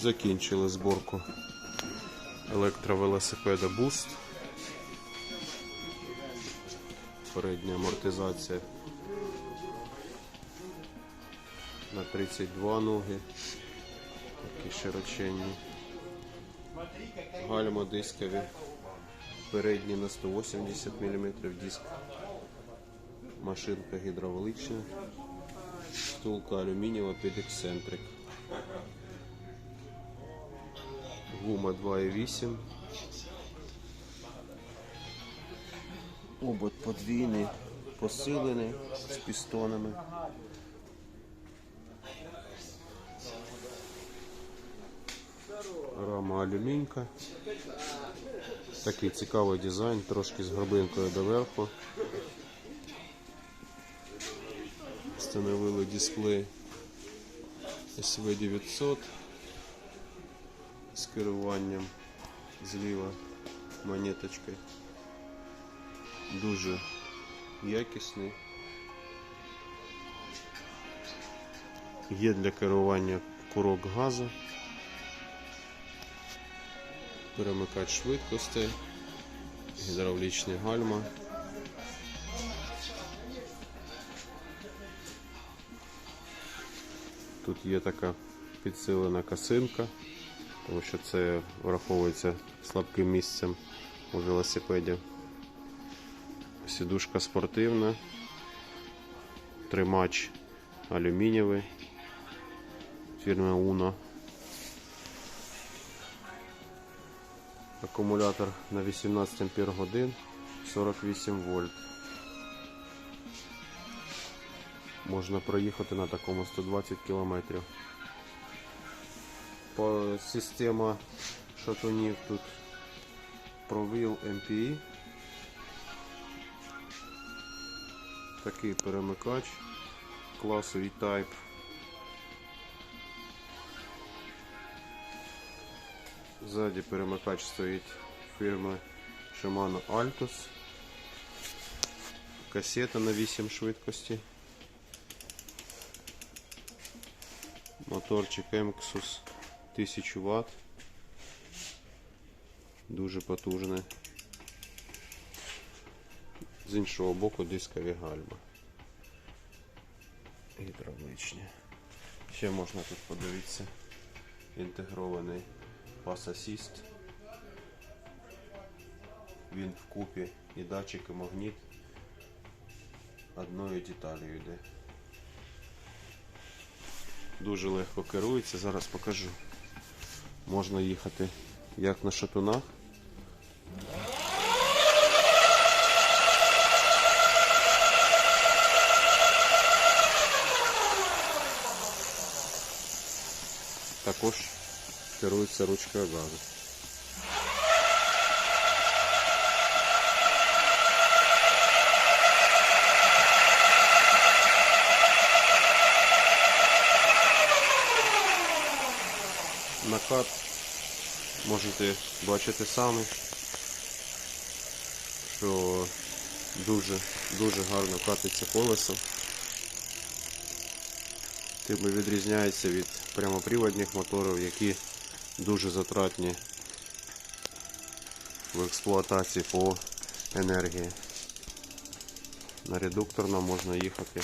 Закінчили зборку електровелосипеда Boost. Передня амортизація на 32 ноги. Такі широченні. Гальма дискові. Передні на 180 мм диск. Машинка гідравлична. Втулка алюмінієва під ексцентрик. Гума 2,8. Обод подвійний, посилений з пістонами. Рама алюмінька. Такий цікавий дизайн, трошки з горбинкою доверху. Встановили дисплей SV900 з керуванням зліва монеточкою. Дуже якісний. Є для керування курок газу, перемикач швидкостей, гідравлічні гальма. Тут є така підсилена касинка, тому що це враховується слабким місцем у велосипеді. Сідушка спортивна, тримач алюмінієвий фірми Uno. Акумулятор на 18 ампер годин 48 вольт. Можна проїхати на такому 120 кілометрів. По система шатунів тут провіл MPI. Такий перемикач класу E-Type. Ззаді перемикач стоїть фірми Shimano Altus. Касета на 8 швидкості. Моторчик Emxus 1000 Вт. Дуже потужний. З іншого боку дискові гальма. Гідравличні. Ще можна тут подивитися. Інтегрований пас асіст. Він вкупі і датчик, і магніт одною деталью йде. Дуже легко керується, зараз покажу. Можна їхати як на шатунах. Також керується ручкою газу. Накат можете бачити самі, що дуже дуже гарно катиться колесо. Тим відрізняється від прямоприводних моторів, які дуже затратні в експлуатації по енергії. На редукторно можна їхати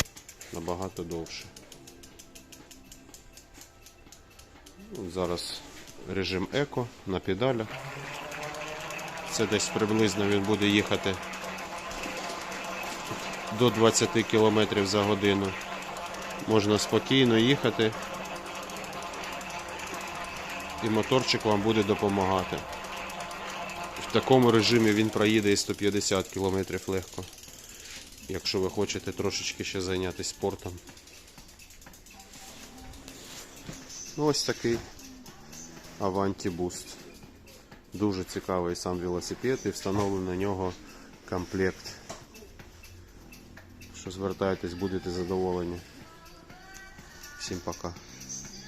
набагато довше. Зараз режим еко на педалях. Це десь приблизно він буде їхати до 20 км за годину. Можна спокійно їхати і моторчик вам буде допомагати. В такому режимі він проїде і 150 км легко, якщо ви хочете трошечки ще зайнятися спортом. Ну, ось такий Avanti Boost. Дуже цікавий сам велосипед і встановлений на нього комплект. Що звертайтесь, будете задоволені. Всім пока.